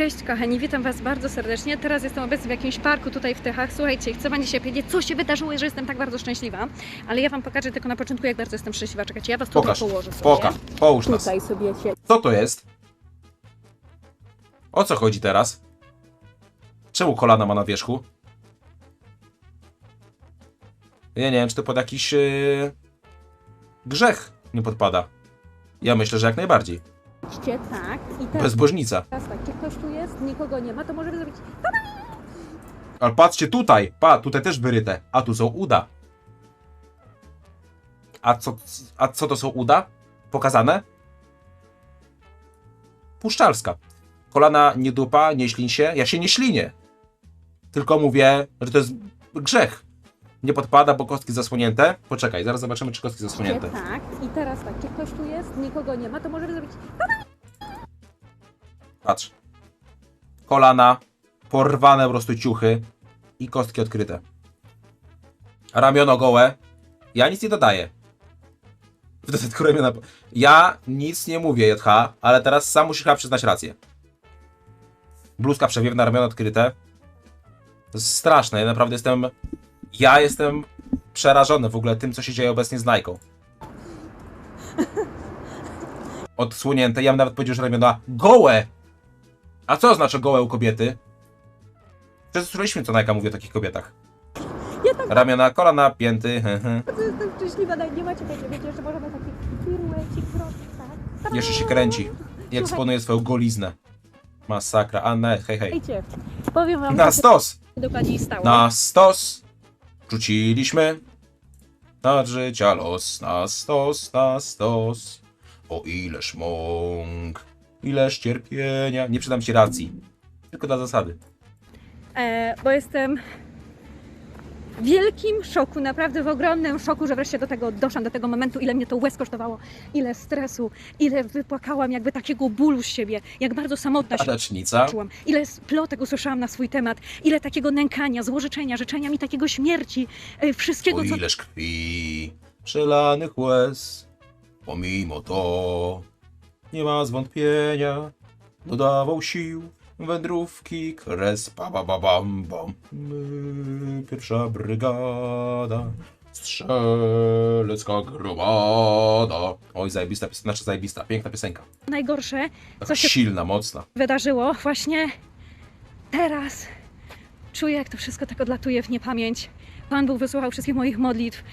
Cześć kochani, witam Was bardzo serdecznie. Teraz jestem obecnie w jakimś parku tutaj w Tychach. Słuchajcie, chcę Wam dzisiaj powiedzieć, co się wydarzyło, że jestem tak bardzo szczęśliwa. Ale ja Wam pokażę tylko na początku, jak bardzo jestem szczęśliwa. Czekajcie, ja Was tutaj Pokaż, położę sobie. pokaż, połóż nas. Tutaj sobie się... Co to jest? O co chodzi teraz? Czemu kolana ma na wierzchu? Ja nie wiem, czy to pod jakiś yy, grzech nie podpada. Ja myślę, że jak najbardziej. Tak. I teraz, Bezbożnica. teraz tak, czy ktoś tu jest? Nikogo nie ma, to możemy zrobić... Ale patrzcie tutaj, pa, tutaj też wyryte, a tu są uda. A co, a co to są uda? Pokazane? Puszczalska. Kolana nie dupa, nie ślin się. Ja się nie ślinię. Tylko mówię, że to jest grzech. Nie podpada, bo kostki zasłonięte. Poczekaj, zaraz zobaczymy, czy kostki zasłonięte. tak. I teraz tak, czy ktoś tu jest? Nikogo nie ma, to możemy zrobić... Patrz. Kolana, porwane po prostu ciuchy i kostki odkryte. Ramiono gołe. Ja nic nie dodaję. W dodatku ramiona... Ja nic nie mówię, JH, ale teraz sam musisz chyba przyznać rację. Bluzka przewiewna, ramiona odkryte. Straszne, ja naprawdę jestem... Ja jestem przerażony w ogóle tym, co się dzieje obecnie z Nike. Odsłonięte, ja bym nawet powiedział, że ramiona gołe! A co oznacza gołe u kobiety? Przecież słyszeliśmy, co Nike mówi o takich kobietach. Ja tak Ramiona, kolana, pięty, he, he. bardzo jestem szczęśliwa, nawet nie macie wiecie, wiecie, że możemy taki piruecik zrobić, tak? Jeszcze się kręci. I eksponuje swoją goliznę. Masakra. A ne, hej, hej. Słuchajcie, powiem Wam, Na co się stos! dokładniej stało. Na stos! Rzuciliśmy na życia los. Na stos, na stos. O ileż mąk, ileż cierpienia. Nie przydam ci racji. Tylko dla zasady. e, bo jestem w wielkim szoku, naprawdę w ogromnym szoku, że wreszcie do tego doszłam, do tego momentu, ile mnie to łez kosztowało, ile stresu, ile wypłakałam jakby takiego bólu z siebie, jak bardzo samotna się Padacznica. czułam, ile plotek usłyszałam na swój temat, ile takiego nękania, złożyczenia, życzenia mi takiego śmierci, e, wszystkiego, O co ileż krwi, przelanych łez, pomimo to nie ma zwątpienia, dodawał sił wędrówki kres, ba, ba, ba, bam, bam. Pierwsza brygada, strzelecka gromada. Oj, zajebista piosenka, znaczy zajebista, piękna piosenka. najgorsze Taka Co się- silna, mocna. wydarzyło właśnie teraz. Czuję, jak to wszystko tak odlatuje w niepamięć. Pan Bóg wysłuchał wszystkich moich modlitw.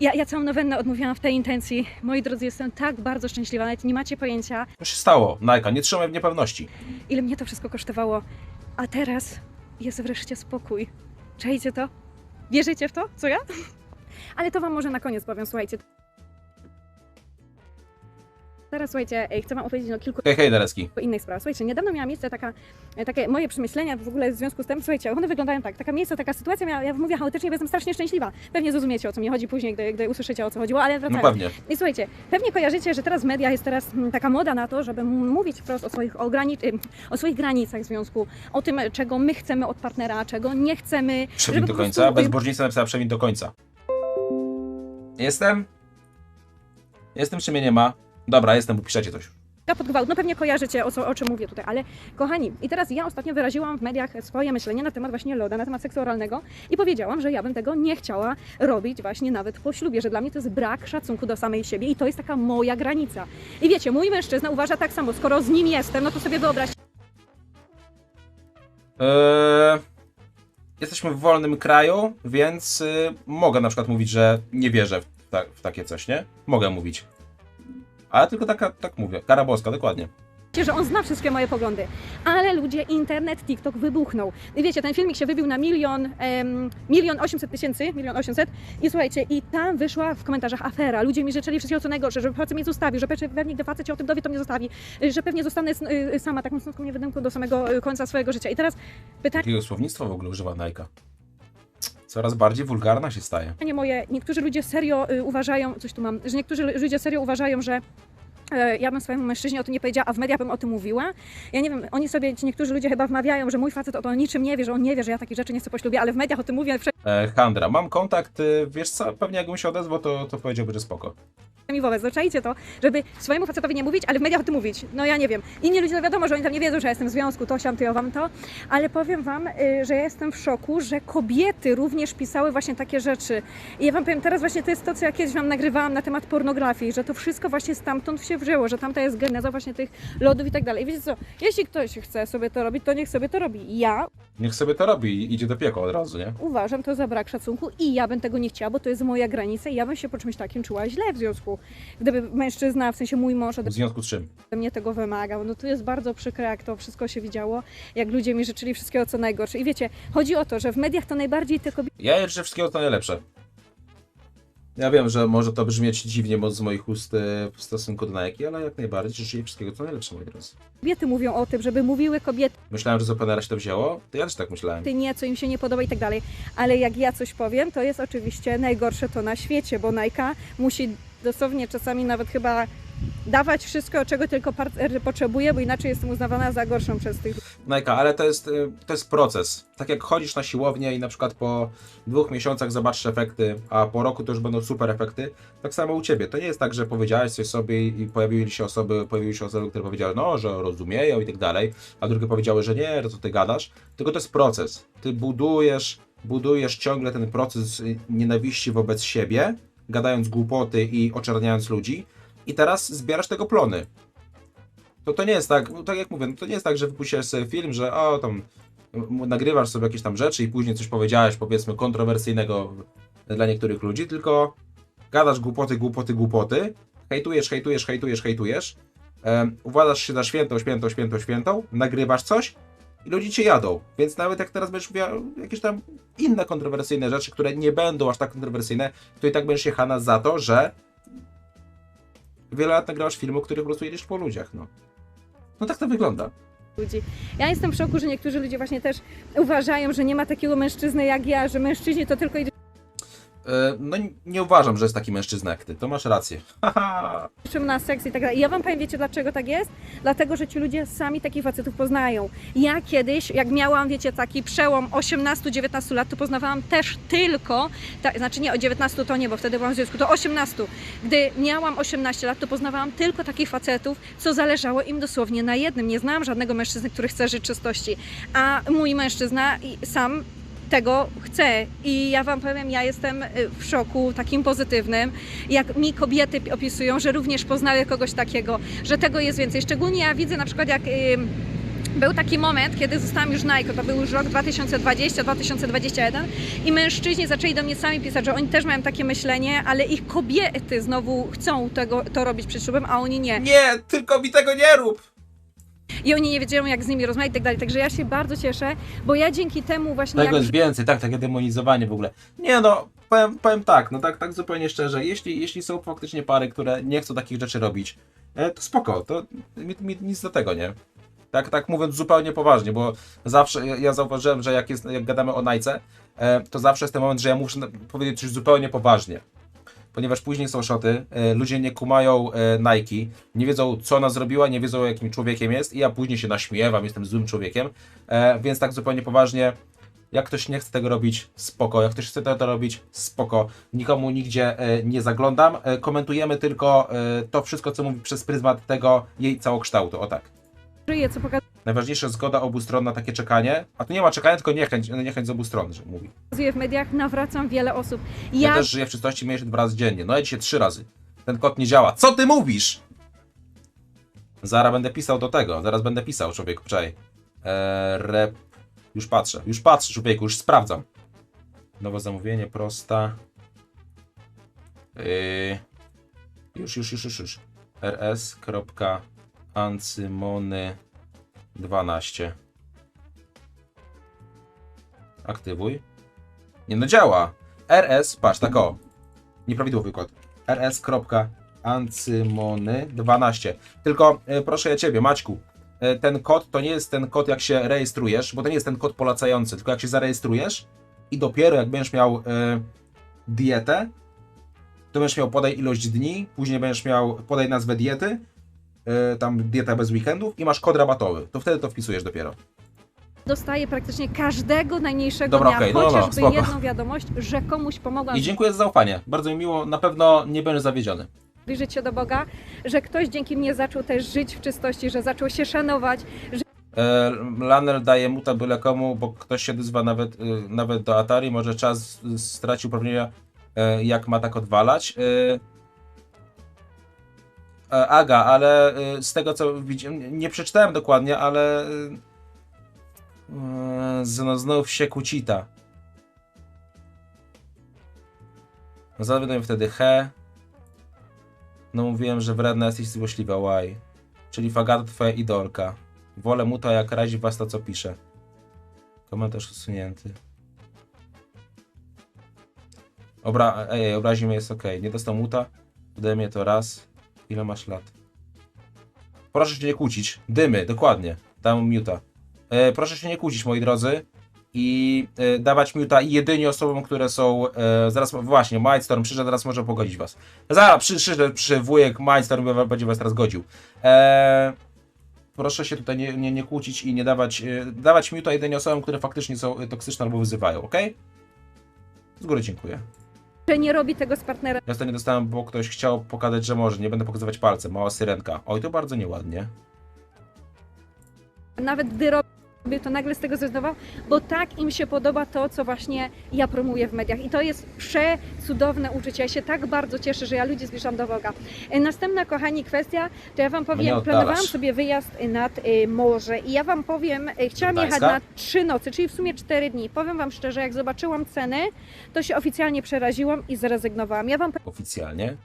Ja, ja całą nowennę odmówiłam w tej intencji. Moi drodzy, jestem tak bardzo szczęśliwa, nawet nie macie pojęcia, Co się stało? Najka, nie trzymaj w niepewności. ile mnie to wszystko kosztowało. A teraz jest wreszcie spokój. Czajcie to? Wierzycie w to, co ja? Ale to wam może na koniec powiem, słuchajcie. Teraz słuchajcie, ej, chcę wam opowiedzieć o kilku Hej, hej, Dereski. innych spraw. Słuchajcie, niedawno miała miejsce taka, e, takie moje przemyślenia w ogóle w związku z tym, słuchajcie, one wyglądają tak, taka miejsce, taka sytuacja, miała, ja mówię chaotycznie, bo jestem strasznie szczęśliwa. Pewnie zrozumiecie, o co mi chodzi później, gdy, gdy usłyszycie, o co chodziło, ale No wracając. pewnie. I słuchajcie, pewnie kojarzycie, że teraz w mediach jest teraz mm, taka moda na to, żeby mówić wprost o swoich, ograni- ym, o swoich granicach w związku, o tym, czego my chcemy od partnera, czego nie chcemy. Przewin do końca. prostu- Bezbożnica napisała przewin do końca. Jestem? Jestem, czy mnie nie ma? Dobra, jestem, bo piszecie coś. Ja pod gwałt. No pewnie kojarzycie, o, co, o czym mówię tutaj, ale kochani, i teraz ja ostatnio wyraziłam w mediach swoje myślenie na temat właśnie loda, na temat seksu oralnego i powiedziałam, że ja bym tego nie chciała robić właśnie nawet po ślubie, że dla mnie to jest brak szacunku do samej siebie i to jest taka moja granica. I wiecie, mój mężczyzna uważa tak samo, skoro z nim jestem, no to sobie wyobraźcie, Eee, jesteśmy w wolnym kraju, więc y, mogę na przykład mówić, że nie wierzę w, ta, w takie coś, nie? Mogę mówić. Ale tylko taka, tak mówię. Kara boska, dokładnie. że on zna wszystkie moje poglądy. Ale ludzie, internet, TikTok wybuchnął. I wiecie, ten filmik się wybił na milion, em, milion osiemset tysięcy, milion osiemset. I słuchajcie, i tam wyszła w komentarzach afera. Ludzie mi życzyli wszystkiego co najgorsze, że facet mnie zostawi, że pe- pewnie gdy facet się o tym dowie, to mnie zostawi, że pewnie zostanę y, sama taką smutną niewydymką do samego y, końca swojego życia. I teraz pytanie Jakiego słownictwa w ogóle używa Nike? Coraz bardziej wulgarna się staje. moje, niektórzy ludzie serio y, uważają, coś tu mam, że niektórzy ludzie serio uważają, że ja bym swojemu mężczyźnie o tym nie powiedziała, a w mediach bym o tym mówiła. Ja nie wiem, oni sobie, ci niektórzy ludzie chyba wmawiają, że mój facet o to niczym nie wie, że on nie wie, że ja takich rzeczy nie chcę po ślubie, ale w mediach o tym mówię, E, Handra, mam kontakt, y, wiesz co, pewnie jakbym się odezwał, to, to powiedziałby, że spoko. mi wobec. Zaczajcie to, żeby swojemu facetowi nie mówić, ale w mediach o tym mówić. No ja nie wiem. Inni ludzie, no wiadomo, że oni tam nie wiedzą, że ja jestem w związku, to siam, to ja wam to, ale powiem wam, y, że ja jestem w szoku, że kobiety również pisały właśnie takie rzeczy. I ja wam powiem, teraz właśnie to jest to, co ja kiedyś wam nagrywałam na temat pornografii, że to wszystko właśnie stamtąd się wzięło, że tamta jest geneza właśnie tych lodów i tak dalej. I wiecie co, jeśli ktoś chce sobie to robić, to niech sobie to robi. Ja Niech sobie to robi i idzie do piekła od razu, nie? uważam to za brak szacunku i ja bym tego nie chciała, bo to jest moja granica i ja bym się po czymś takim czuła źle w związku. Gdyby mężczyzna, w sensie mój mąż W związku z czym? mnie tego wymagał. No to jest bardzo przykre, jak to wszystko się widziało, jak ludzie mi życzyli wszystkiego co najgorsze. I wiecie, chodzi o to, że w mediach to najbardziej te kobiety Ja życzę wszystkiego co najlepsze. Ja wiem, że może to brzmieć dziwnie mo- z moich ust e, w stosunku do Nike, ale jak najbardziej życzę jej wszystkiego co najlepsze, moi drodzy. mówią o tym, żeby mówiły kobiety Myślałem, że z Openera się to wzięło, to ja też tak myślałem. nie, co im się nie podoba i tak dalej. Ale jak ja coś powiem, to jest oczywiście najgorsze to na świecie, bo Nike musi dosłownie czasami nawet chyba dawać wszystko, czego tylko partner potrzebuje, bo inaczej jestem uznawana za gorszą przez tych Nike, ale to jest, y, to jest proces. Tak jak chodzisz na siłownię i na przykład po dwóch miesiącach zobaczysz efekty, a po roku to już będą super efekty, tak samo u Ciebie. To nie jest tak, że powiedziałeś coś sobie i pojawiły się osoby, pojawiły się osoby, które powiedziały, no, że rozumieją i tak dalej, a drugie powiedziały, że nie, to co Ty gadasz, tylko to jest proces. Ty budujesz, budujesz ciągle ten proces y, nienawiści wobec siebie, gadając głupoty i oczerniając ludzi i teraz zbierasz tego plony. To to nie jest tak, tak jak mówię, no to nie jest tak, że wypuściłeś sobie film, że o tam nagrywasz sobie jakieś tam rzeczy i później coś powiedziałeś powiedzmy kontrowersyjnego dla niektórych ludzi, tylko gadasz głupoty, głupoty, głupoty, hejtujesz, hejtujesz, hejtujesz, hejtujesz, um, uważasz się za świętą, świętą, świętą, świętą, nagrywasz coś i ludzie cię jadą. Więc nawet jak teraz będziesz miał jakieś tam inne kontrowersyjne rzeczy, które nie będą aż tak kontrowersyjne, to i tak będziesz jechana za to, że wiele lat nagrałaś filmu, który po prostu jedziesz po ludziach, no. No tak to wygląda. ludzi. Ja jestem w szoku, że niektórzy ludzie właśnie też uważają, że nie ma takiego mężczyzny jak ja, że mężczyźni to tylko E, No nie- uważam, że jest taki mężczyzna jak ty, to masz rację. Liczą na seks i tak dalej. Ja wam powiem, wiecie dlaczego tak jest? Dlatego, że ci ludzie sami takich facetów poznają. Ja kiedyś, jak miałam, wiecie, taki przełom 18-19 lat, to poznawałam też tylko, ta, znaczy nie o 19 to nie, bo wtedy byłam w związku, to 18. Gdy miałam 18 lat, to poznawałam tylko takich facetów, co zależało im dosłownie na jednym. Nie znałam żadnego mężczyzny, który chce żyć czystości. A mój mężczyzna sam tego chce. I ja Wam powiem, ja jestem y, w szoku takim pozytywnym, jak mi kobiety opisują, że również poznały kogoś takiego, że tego jest więcej. Szczególnie ja widzę na przykład jak... ym, był taki moment, kiedy zostałam już Nike, to był już rok 2020-2021 i mężczyźni zaczęli do mnie sami pisać, że oni też mają takie myślenie, ale ich kobiety znowu chcą tego, to robić przed ślubem, a oni nie. Nie, tylko mi tego nie rób! I oni nie wiedzieli, jak z nimi rozmawiać i tak dalej. Także ja się bardzo cieszę, bo ja dzięki temu właśnie... Tego jak... jest więcej, tak, takie demonizowanie w ogóle. Nie no, powiem, powiem tak, no tak, tak zupełnie szczerze, jeśli, jeśli są faktycznie pary, które nie chcą takich rzeczy robić, e, to spoko, to mi, mi nic do tego, nie? Tak, tak mówiąc zupełnie poważnie, bo zawsze ja, zauważyłem, że jak, jest, jak gadamy o Najce, e, to zawsze jest ten moment, że ja muszę powiedzieć coś zupełnie poważnie. Ponieważ później są szoty, e, ludzie nie kumają e, Nike, nie wiedzą co ona zrobiła, nie wiedzą jakim człowiekiem jest i ja później się naśmiewam, jestem złym człowiekiem, e, więc tak zupełnie poważnie, jak ktoś nie chce tego robić, spoko. Jak ktoś chce to, robić, spoko. Nikomu nigdzie nie zaglądam. Komentujemy tylko to wszystko, co mówi przez pryzmat tego jej całokształtu. O tak. żyje, co Najważniejsza zgoda obu stron na takie czekanie. A tu nie ma czekania, tylko niechęć, niechęć z obu stron, że mówi. pokazuję w mediach, nawracam wiele osób. Ja, Ja też żyję w czystości mniej niż dwa razy dziennie. No ja dzisiaj trzy razy. Ten kod nie działa. Co ty mówisz? Zaraz będę pisał do tego. Zaraz będę pisał, człowieku. Czekaj. Eee, rep... Już patrzę. Już patrzę, człowieku. Już sprawdzam. Nowe zamówienie, prosta. Yy... Już, już, już, już, już. rs.ancymony12 Aktywuj. Nie no działa. RS, patrz, tak o. Nieprawidłowy kod. rs.ancymony12. Tylko e, proszę ja ciebie, Maćku. e, Ten kod to nie jest ten kod, jak się rejestrujesz, bo to nie jest ten kod polecający, tylko jak się zarejestrujesz i dopiero jak będziesz miał e, dietę, to będziesz miał podaj ilość dni, później będziesz miał podaj nazwę diety, tam dieta bez weekendów i masz kod rabatowy. To wtedy to wpisujesz dopiero. dostaję praktycznie każdego najmniejszego Dobra, dnia okej, no, no, no, chociażby spoko. jedną wiadomość, że komuś pomogłam I dziękuję za zaufanie. Bardzo mi miło, na pewno nie będę zawiedziony. zbliżyć się do Boga, że ktoś dzięki mnie zaczął też żyć w czystości, że zaczął się szanować, E, Lanel daje muta byle komu, bo ktoś się odzywa nawet, e, nawet do Atari, może czas e, stracił uprawnienia, e, jak ma tak odwalać. E, e, Aga, ale e, z tego co widziałem, nie przeczytałem dokładnie, ale e, e, z- no, znów się kłócita. Zawiodłem wtedy he. No mówiłem, że wredna jesteś złośliwa, łaj. Czyli Fagata twoja idolka. Wolę muta jak razi was to co pisze. Komentarz usunięty. Obra... Ej obrazi mnie jest ok. Nie dostał muta. Wydaje mnie to raz. Ile masz lat? Proszę się nie kłócić. Dymy, dokładnie. Dam muta. E, proszę się nie kłócić, moi drodzy. I e, dawać muta jedynie osobom, które są. E, zaraz, właśnie, Mindstorm przyszedł, teraz może pogodzić was. Zaraz przy, przyszedł przy wujek Mindstorm, będzie was teraz godził. E, proszę się tutaj nie, nie, nie kłócić i nie dawać, e, dawać miuta jedynie osobom, które faktycznie są toksyczne albo wyzywają, ok? Z góry dziękuję. Że nie robi tego z partnerem Ja ostatnio dostałem, bo ktoś chciał pokazać, że może, nie będę pokazywać palcem, mała syrenka. Oj, to bardzo nieładnie. nawet gdy robił to nagle z tego zrezygnował, bo tak im się podoba to, co właśnie ja promuję w mediach. I to jest przecudowne uczucie. Ja się tak bardzo cieszę, że ja ludzi zbliżam do Boga. E, Następna, kochani, kwestia, to ja Wam powiem, planowałam sobie wyjazd nad y, morze i ja Wam powiem, y, chciałam jechać na trzy nocy, czyli w sumie cztery dni. Powiem Wam szczerze, jak zobaczyłam ceny, to się oficjalnie przeraziłam i zrezygnowałam. Ja Wam Oficjalnie.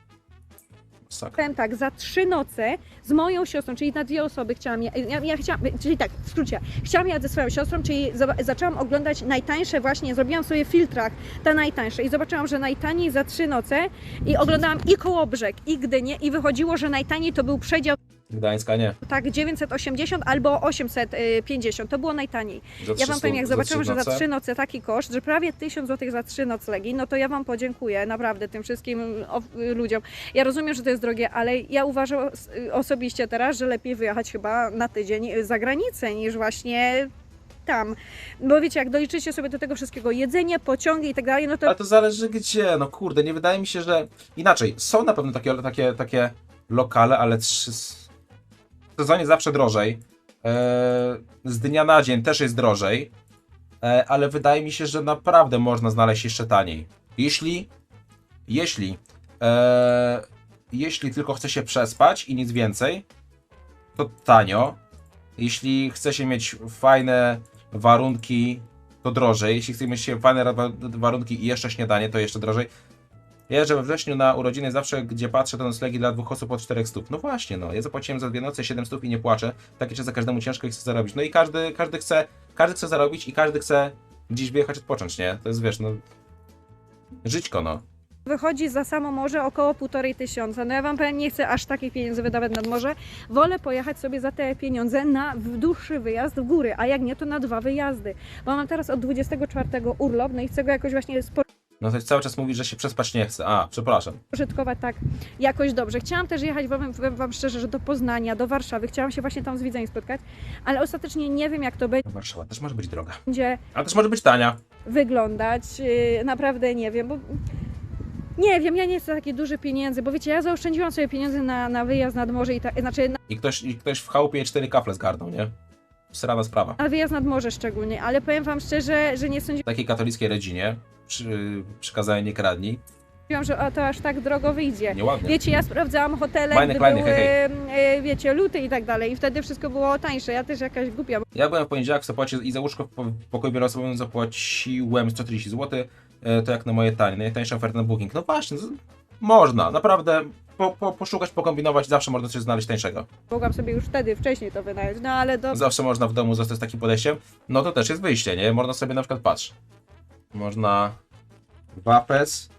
Powiem tak, za trzy noce z moją siostrą, czyli na dwie osoby chciałam, ja, ja, chciałam, czyli tak, w skrócie, chciałam jechać ze swoją siostrą, czyli za, zaczęłam oglądać najtańsze właśnie, zrobiłam sobie w filtrach te najtańsze i zobaczyłam, że najtaniej za trzy noce i oglądałam i Kołobrzeg, i Gdynię i wychodziło, że najtaniej to był przedział Gdańska nie. Tak, 980 albo 850. To było najtaniej. Ja Wam powiem, jak zobaczyłam, że za trzy noce taki koszt, że prawie 1000 zł za trzy noclegi, no to ja Wam podziękuję naprawdę tym wszystkim ludziom. Ja rozumiem, że to jest drogie, ale ja uważam osobiście teraz, że lepiej wyjechać chyba na tydzień y, za granicę niż właśnie tam. Bo wiecie, jak doliczycie sobie do tego wszystkiego jedzenie, pociągi i tak dalej, no to Ale to zależy gdzie, no kurde, nie wydaje mi się, że... Inaczej, są na pewno takie, takie, takie lokale, ale 300 sezonie zawsze drożej. Eee, z dnia na dzień też jest drożej. Eee, ale wydaje mi się, że naprawdę można znaleźć jeszcze taniej. Jeśli... Jeśli... Eee, jeśli tylko chce się przespać i nic więcej, to tanio. Jeśli chce się mieć fajne warunki, to drożej. Jeśli chce mieć fajne warunki i jeszcze śniadanie, to jeszcze drożej. Ja, że we wrześniu na urodziny zawsze, gdzie patrzę, to noclegi dla dwóch osób po 4 stóp. No właśnie, no. Ja zapłaciłem za dwie noce 7 stóp i nie płaczę. Takie czasy każdemu ciężko chce zarobić. No i każdy, każdy chce, każdy chce zarobić i każdy chce gdzieś wyjechać odpocząć, nie? To jest, wiesz, no... Żyćko, no. wychodzi za samo morze około półtorej tysiąca. No ja Wam powiem, nie chcę aż takich pieniędzy wydawać nad morze. Wolę pojechać sobie za te pieniądze na dłuższy wyjazd w góry, a jak nie, to na dwa wyjazdy. Bo mam teraz od 24 urlop, no i chcę go jakoś właśnie No to cały czas mówi, że się przespać nie chce. A, przepraszam. spożytkować tak jakoś dobrze. Chciałam też jechać, powiem, powiem Wam szczerze, że do Poznania, do Warszawy. Chciałam się właśnie tam z widzami spotkać, ale ostatecznie nie wiem, jak to No Warszawa też może być droga. będzie Ale też może być tania. wyglądać. Yy, Naprawdę nie wiem, bo nie wiem, ja nie chcę takich dużych pieniędzy, bo wiecie, ja zaoszczędziłam sobie pieniądze na, na wyjazd nad morze i tak, znaczy na, I ktoś, i ktoś w chałupie cztery kafle zgarnął, nie? Srana sprawa. na wyjazd nad morze szczególnie, ale powiem Wam szczerze, że nie W takiej katolickiej rodzinie przy, przykazałem nie kradnij. sądziłam, że o, to aż tak drogo wyjdzie. Nieładnie. Wiecie, ja sprawdzałam hotele, Fajny, gdy klejny, były, hej, e, wiecie, luty i tak dalej i wtedy wszystko było tańsze. Ja też jakaś głupia, Ja byłem w poniedziałek w Sopocie i za łóżko w po- w pokoju zapłaciłem 130 zł. E, To jak na moje tanie. Najtańsza oferta na Booking. No właśnie, z- można. Naprawdę po, po, poszukać, pokombinować. Zawsze można coś znaleźć tańszego. mogłam sobie już wtedy, wcześniej to wynająć, no ale do... Zawsze można w domu zostać z takim podejściem. No to też jest wyjście, nie? Można sobie na przykład, patrz. Można Wapes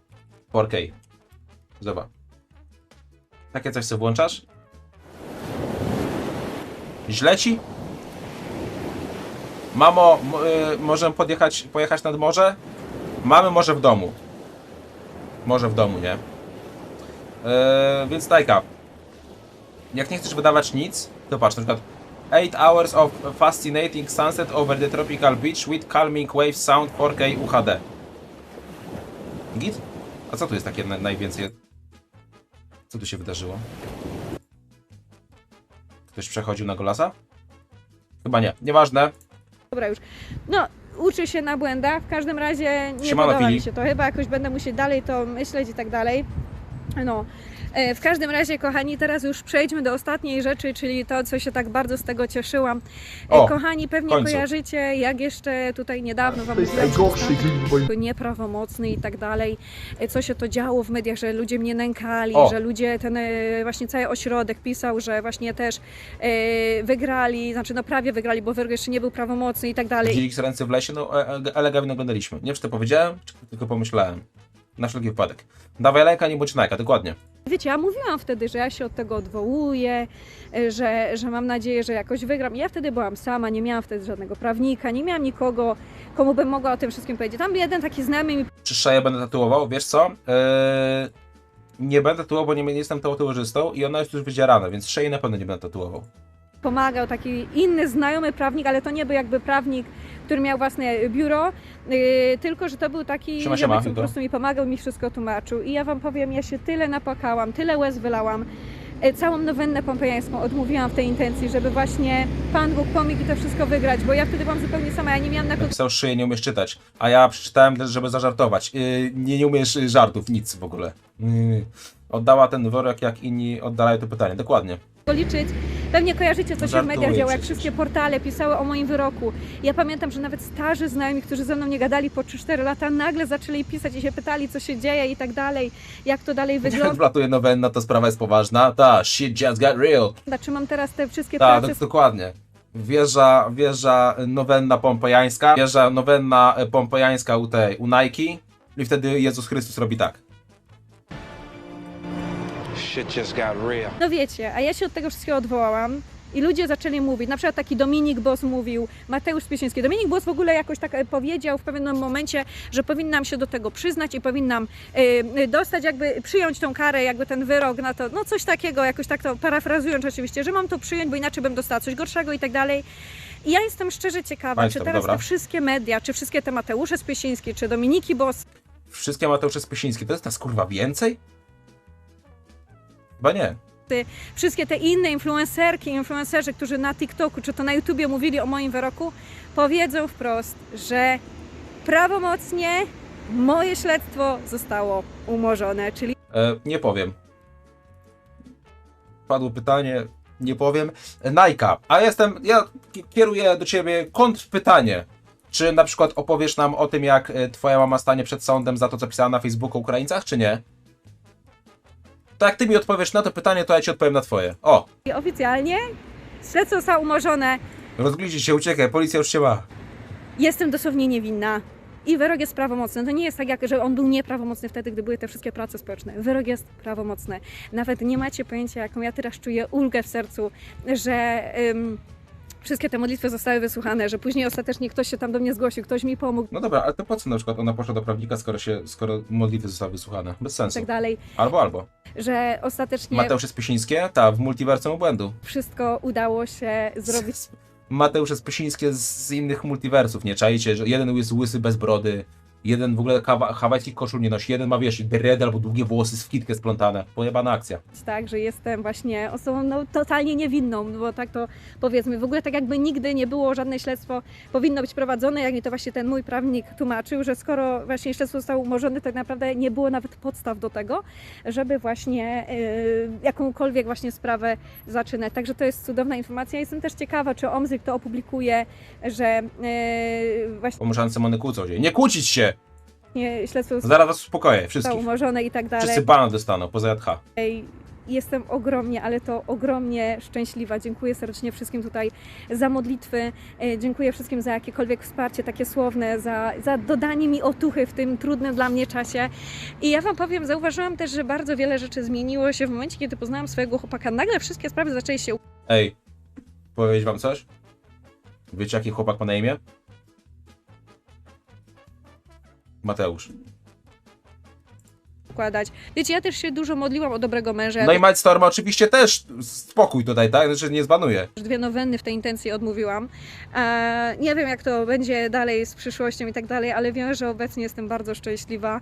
4K. Zobacz. Takie coś sobie włączasz. Źle ci? Mamo, y, możemy podjechać, pojechać nad morze? Mamy morze w domu. Morze w domu, nie? Yy, więc Tajka. Jak nie chcesz wydawać nic, to patrz, na przykład 8 hours of fascinating sunset over the tropical beach with calming wave sound 4K UHD. Git? A co tu jest takie na, najwięcej? Co tu się wydarzyło? Ktoś przechodził na golasa? Chyba nie. Nieważne. Dobra już. No, uczy się na błędach, w każdym razie nie Siemano, podoba mi się to. Chyba jakoś będę musieć dalej to myśleć i tak dalej. No. E, W każdym razie, kochani, teraz już przejdźmy do ostatniej rzeczy, czyli to, co się tak bardzo z tego cieszyłam. E, O, kochani, pewnie końcu. kojarzycie, jak jeszcze tutaj niedawno wam To jest mówiłam, boy. nieprawomocny i tak dalej. E, Co się to działo w mediach, że ludzie mnie nękali, O. że ludzie, ten właśnie cały ośrodek pisał, że właśnie też e, wygrali, znaczy no prawie wygrali, bo wyrok jeszcze nie był prawomocny i tak dalej. Widzieli z ręce w lesie? No, e- e- elegantnie oglądaliśmy. Nie wiem, czy to powiedziałem, czy tylko pomyślałem. Na wszelki wypadek. Dawaj lajka, nie bądź najka, dokładnie. Wiecie, ja mówiłam wtedy, że ja się od tego odwołuję, że, że mam nadzieję, że jakoś wygram. Ja wtedy byłam sama, nie miałam wtedy żadnego prawnika, nie miałam nikogo, komu bym mogła o tym wszystkim powiedzieć. Tam jeden taki znajomy mi Czy szeję będę tatuował? Wiesz co? Eee, nie będę tatuował, bo nie, nie jestem tatuażystą i ona jest już wydzierana, więc szeję na pewno nie będę tatuował. pomagał, taki inny znajomy prawnik, ale to nie był jakby prawnik, który miał własne biuro, yy, tylko że to był taki, Siema, siema, ziomek, po prostu mi pomagał, mi wszystko tłumaczył. I ja wam powiem, ja się tyle napłakałam, tyle łez wylałam. E, Całą nowennę pompejańską odmówiłam w tej intencji, żeby właśnie Pan Bóg pomógł i to wszystko wygrać, bo ja wtedy byłam zupełnie sama, ja nie miałam na kogo Napisał szyję, nie umiesz czytać, a ja przeczytałem też, żeby zażartować. Yy, nie, nie umiesz y, żartów, nic w ogóle. Yy. Oddała ten worek, jak inni oddalają to pytanie. Dokładnie. liczyć. Pewnie kojarzycie, co się w mediach działo, jak wszystkie portale pisały o moim wyroku. Ja pamiętam, że nawet starzy znajomi, którzy ze mną nie gadali po 3-4 lata, nagle zaczęli pisać i się pytali, co się dzieje i tak dalej, jak to dalej Jak wygląda. wlatuje nowenna, to sprawa jest poważna. Ta, shit just got real. Czy mam teraz te wszystkie Tak, prace dok- dokładnie. Wieża, wieża nowenna pompejańska, wieża nowenna e, pompejańska u tej, u Nike i wtedy Jezus Chrystus robi tak. No wiecie, a ja się od tego wszystkiego odwołałam i ludzie zaczęli mówić, na przykład taki Dominik Boss mówił, Mateusz Spiesiński. Dominik Boss w ogóle jakoś tak e, powiedział w pewnym momencie, że powinnam się do tego przyznać i powinnam e, dostać jakby, przyjąć tą karę, jakby ten wyrok na to, no coś takiego, jakoś tak to parafrazując oczywiście, że mam to przyjąć, bo inaczej bym dostała coś gorszego i tak dalej. I ja jestem szczerze ciekawa, Państwo, czy teraz dobra. te wszystkie media, czy wszystkie te Mateusze Spiesińskie, czy Dominiki Boss, Wszystkie Mateusze Spiesińskie, to jest nas kurwa więcej? Chyba nie. wszystkie te inne influencerki, influencerzy, którzy na TikToku czy to na YouTubie mówili o moim wyroku, powiedzą wprost, że prawomocnie moje śledztwo zostało umorzone, czyli E, nie powiem. Padło pytanie, nie powiem. Najka, a jestem, ja ki- kieruję do ciebie kontrpytanie. Czy na przykład opowiesz nam o tym, jak e, twoja mama stanie przed sądem za to, co pisała na Facebooku o Ukraińcach, czy nie? To jak ty mi odpowiesz na to pytanie, to ja ci odpowiem na twoje. O, oficjalnie śledztwo zostało umorzone, rozgliście się, uciekaj, policja już się ma. jestem dosłownie niewinna. I wyrok jest prawomocny. To nie jest tak, jak, że on był nieprawomocny wtedy, gdy były te wszystkie prace społeczne. Wyrok jest prawomocny. Nawet nie macie pojęcia, jaką ja teraz czuję ulgę w sercu, że ym, wszystkie te modlitwy zostały wysłuchane, że później ostatecznie ktoś się tam do mnie zgłosił, ktoś mi pomógł No dobra, ale to po co na przykład ona poszła do prawnika, skoro się, skoro modlitwy zostały wysłuchane? Bez i sensu. tak dalej, Albo, albo. że ostatecznie Mateusze Spiesińskie? Ta, w multiversum błędu. wszystko udało się zrobić. Mateusze Spysińskie z innych multiversów, nie czajcie, że jeden jest łysy bez brody, jeden w ogóle kawa, hawajskich koszul nie nosi, jeden ma wiesz, beredę albo długie włosy z kitkę splątane. Pojebana akcja. tak, że jestem właśnie osobą no, totalnie niewinną, bo tak to powiedzmy, w ogóle tak jakby nigdy nie było żadne śledztwo powinno być prowadzone, jak mi to właśnie ten mój prawnik tłumaczył, że skoro właśnie śledztwo zostało umorzone, tak naprawdę nie było nawet podstaw do tego, żeby właśnie y, jakąkolwiek właśnie sprawę zaczynać. Także to jest cudowna informacja. Jestem też ciekawa, czy OMZYK to opublikuje, że y, właśnie Pomóżance Mony kłócą się. Nie kłócić się! Śledztwo Zaraz was uspokoję, zostało wszystkich. umorzone i tak dalej. Wszyscy bana dostaną, poza JH. Ej, Jestem ogromnie, ale to ogromnie szczęśliwa. Dziękuję serdecznie wszystkim tutaj za modlitwy. E, Dziękuję wszystkim za jakiekolwiek wsparcie takie słowne, za, za dodanie mi otuchy w tym trudnym dla mnie czasie. I ja Wam powiem, zauważyłam też, że bardzo wiele rzeczy zmieniło się w momencie, kiedy poznałam swojego chłopaka. Nagle wszystkie sprawy zaczęły się Ej, powiedzieć wam coś? Wiecie jaki chłopak ma na imię? Mateusz. układać. Wiecie, ja też się dużo modliłam o dobrego męża. No i Might Storm oczywiście też spokój tutaj, tak? Znaczy nie zbanuje. Już dwie nowenny w tej intencji odmówiłam. E, nie wiem, jak to będzie dalej z przyszłością i tak dalej, ale wiem, że obecnie jestem bardzo szczęśliwa.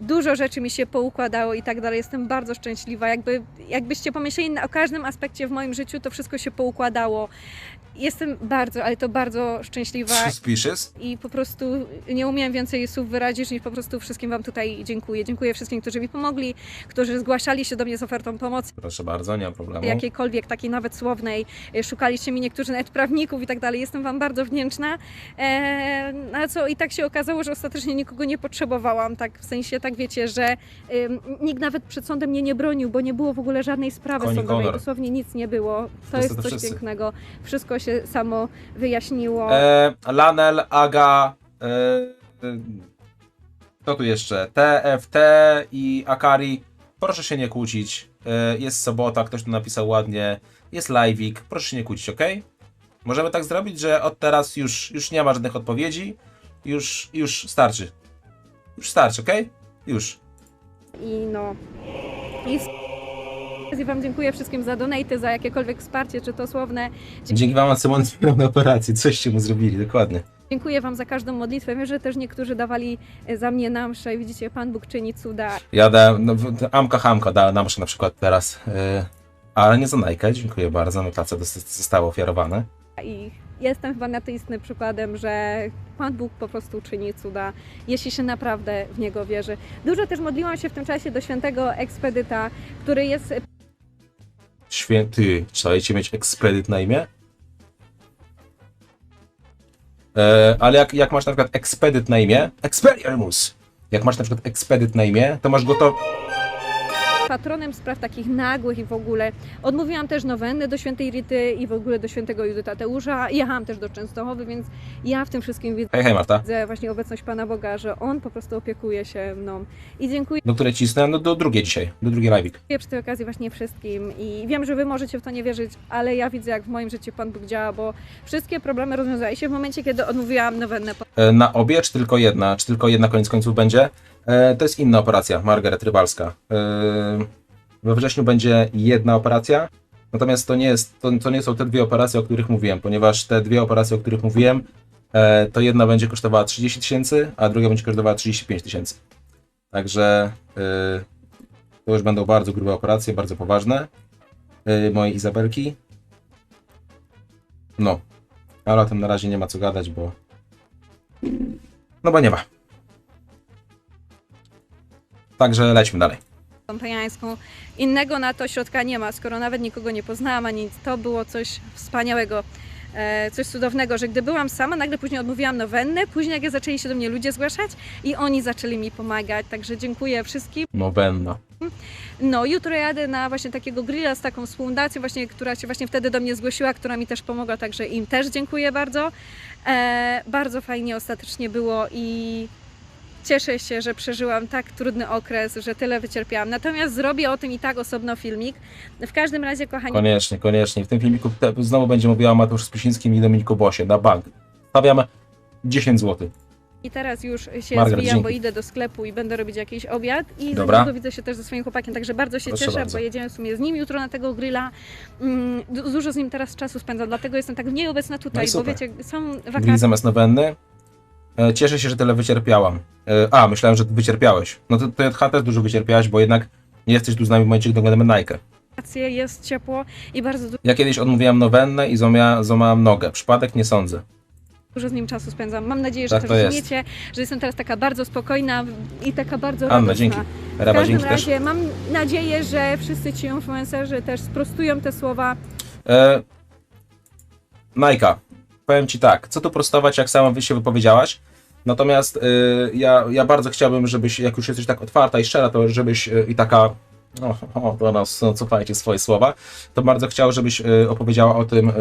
Dużo rzeczy mi się poukładało i tak dalej. Jestem bardzo szczęśliwa. Jakby, jakbyście pomyśleli o każdym aspekcie w moim życiu, to wszystko się poukładało. Jestem bardzo, ale to bardzo szczęśliwa Suspicious. i po prostu nie umiem więcej słów wyrazić niż po prostu wszystkim Wam tutaj dziękuję. Dziękuję wszystkim, którzy mi pomogli, którzy zgłaszali się do mnie z ofertą pomocy Proszę bardzo, nie ma problemu. jakiejkolwiek, takiej nawet słownej. E, Szukaliście mi niektórzy nawet prawników i tak dalej. Jestem Wam bardzo wdzięczna. E, na co i tak się okazało, że ostatecznie nikogo nie potrzebowałam. Tak w sensie, tak wiecie, że nikt nawet przed sądem mnie nie bronił, bo nie było w ogóle żadnej sprawy Koni sądowej. Dosłownie nic nie było. To jest coś wszyscy. pięknego. Wszystko się samo wyjaśniło. E, Lanel, Aga, e, e, kto tu jeszcze? TFT i Akari. Proszę się nie kłócić. E, jest sobota, ktoś tu napisał ładnie. Jest live'ik, proszę się nie kłócić, ok? Możemy tak zrobić, że od teraz już, już nie ma żadnych odpowiedzi. Już, już starczy. Już starczy, ok? Już. I no. I z- Wam dziękuję wszystkim za donaty, za jakiekolwiek wsparcie, czy to słowne. Dzięki wam Simon na operację. Coście mu zrobili, dokładnie. Dziękuję Wam za każdą modlitwę. Wiem, że też niektórzy dawali e, za mnie na mszę i widzicie, Pan Bóg czyni cuda. Jadę, no, w- Amka Hamka dała nam na przykład teraz. e, ale nie za Nike, dziękuję bardzo. No to zostało ofiarowane. I jestem chyba na tej istnym przykładem, że Pan Bóg po prostu czyni cuda, jeśli się naprawdę w Niego wierzy. Dużo też modliłam się w tym czasie do świętego ekspedyta, który jest Święty, trzeba mieć ekspedyt na imię? E, ale jak, jak masz na przykład ekspedyt na imię, Expelliarmus, jak masz na przykład ekspedyt na imię, to masz gotowy, patronem spraw takich nagłych i w ogóle. Odmówiłam też nowenny do świętej Rity i w ogóle do świętego Judyta Teusza. Jechałam też do Częstochowy, więc ja w tym wszystkim widzę hej hej Marta, właśnie obecność Pana Boga, że On po prostu opiekuje się mną. I dziękuję do której cisnę, no do drugiej dzisiaj, do drugiej live'ik. przy tej okazji właśnie wszystkim i wiem, że Wy możecie w to nie wierzyć, ale ja widzę, jak w moim życiu Pan Bóg działa, bo wszystkie problemy rozwiązały się w momencie, kiedy odmówiłam nowennę. E, na obie, czy tylko jedna, czy tylko jedna koniec końców będzie. E, to jest inna operacja, Margaret Rybalska. E, we wrześniu będzie jedna operacja, natomiast to nie, jest, to, to nie są te dwie operacje, o których mówiłem, ponieważ te dwie operacje, o których mówiłem, e, to jedna będzie kosztowała 30 tysięcy, a druga będzie kosztowała 35 tysięcy. Także to już będą bardzo grube operacje, bardzo poważne. Mojej Izabelki. No, ale o tym na razie nie ma co gadać, bo no bo nie ma. Także lećmy dalej. Innego na to środka nie ma, skoro nawet nikogo nie poznałam, ani nic. To było coś wspaniałego, e, coś cudownego, że gdy byłam sama, nagle później odmówiłam nowennę, później nagle zaczęli się do mnie ludzie zgłaszać i oni zaczęli mi pomagać, także dziękuję wszystkim. No będę. No, jutro jadę na właśnie takiego grilla z taką fundacją, właśnie, która się właśnie wtedy do mnie zgłosiła, która mi też pomogła, także im też dziękuję bardzo. E, bardzo fajnie ostatecznie było i cieszę się, że przeżyłam tak trudny okres, że tyle wycierpiałam. Natomiast zrobię o tym i tak osobno filmik. W każdym razie, kochani, Koniecznie, koniecznie. W tym filmiku znowu będzie mówiła Mateusz Spysińskim i Dominiku Bosie na bank. Stawiamy 10 zł. i teraz już się Margaret, bo idę do sklepu i będę robić jakiś obiad i za Dobra. niedługo widzę się też ze swoim chłopakiem, także bardzo się Proszę cieszę, bardzo. bo jedziemy w sumie z nim jutro na tego grilla. Mm, du- Dużo z nim teraz czasu spędzam, dlatego jestem tak nieobecna tutaj, bo super. wiecie, są Grill wakacje. zamiast nowenny. E, Cieszę się, że tyle wycierpiałam. E, A, myślałem, że wycierpiałeś. No to ty też dużo wycierpiałaś, bo jednak nie jesteś tu z nami w momencie, gdy oglądamy Nike. jest ciepło i bardzo Ja kiedyś odmówiłam nowennę i złamia, złamałam nogę. Przypadek nie sądzę. dużo z nim czasu spędzam. Mam nadzieję, że Tak to to jest. rozumiecie, że jestem teraz taka bardzo spokojna i taka bardzo Anna, radosna. dzięki. W Raba, każdym dzięki też. razie mam nadzieję, że wszyscy ci influencerzy też sprostują te słowa. E, Najka, powiem ci tak, co tu prostować, jak sama wy się wypowiedziałaś. Natomiast e, ja, ja bardzo chciałbym, żebyś, jak już jesteś tak otwarta i szczera, to żebyś e, i taka. O, o teraz no, cofajcie swoje słowa. To bardzo chciał, żebyś e, opowiedziała o tym,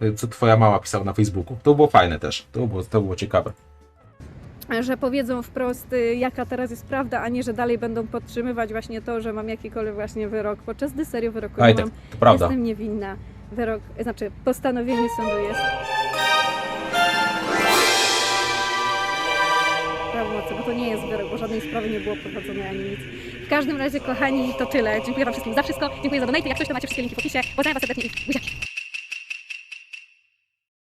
e, co twoja mama pisała na Facebooku. To było fajne też. To było, to było ciekawe. że powiedzą wprost, y, jaka teraz jest prawda, a nie, że dalej będą podtrzymywać właśnie to, że mam jakikolwiek właśnie wyrok, podczas gdy serio wyroku Aj, tak, mam. to prawda. Jestem niewinna. Wyrok, znaczy postanowienie sądu jest. Prawomocny, bo to nie jest wyrok, bo żadnej sprawy nie było prowadzonej ani nic. W każdym razie, kochani, to tyle. Dziękuję Wam wszystkim za wszystko. Dziękuję za donaty. Jak coś, to macie wszystkie linki w opisie. Pozdrawiam Was serdecznie i buziaki.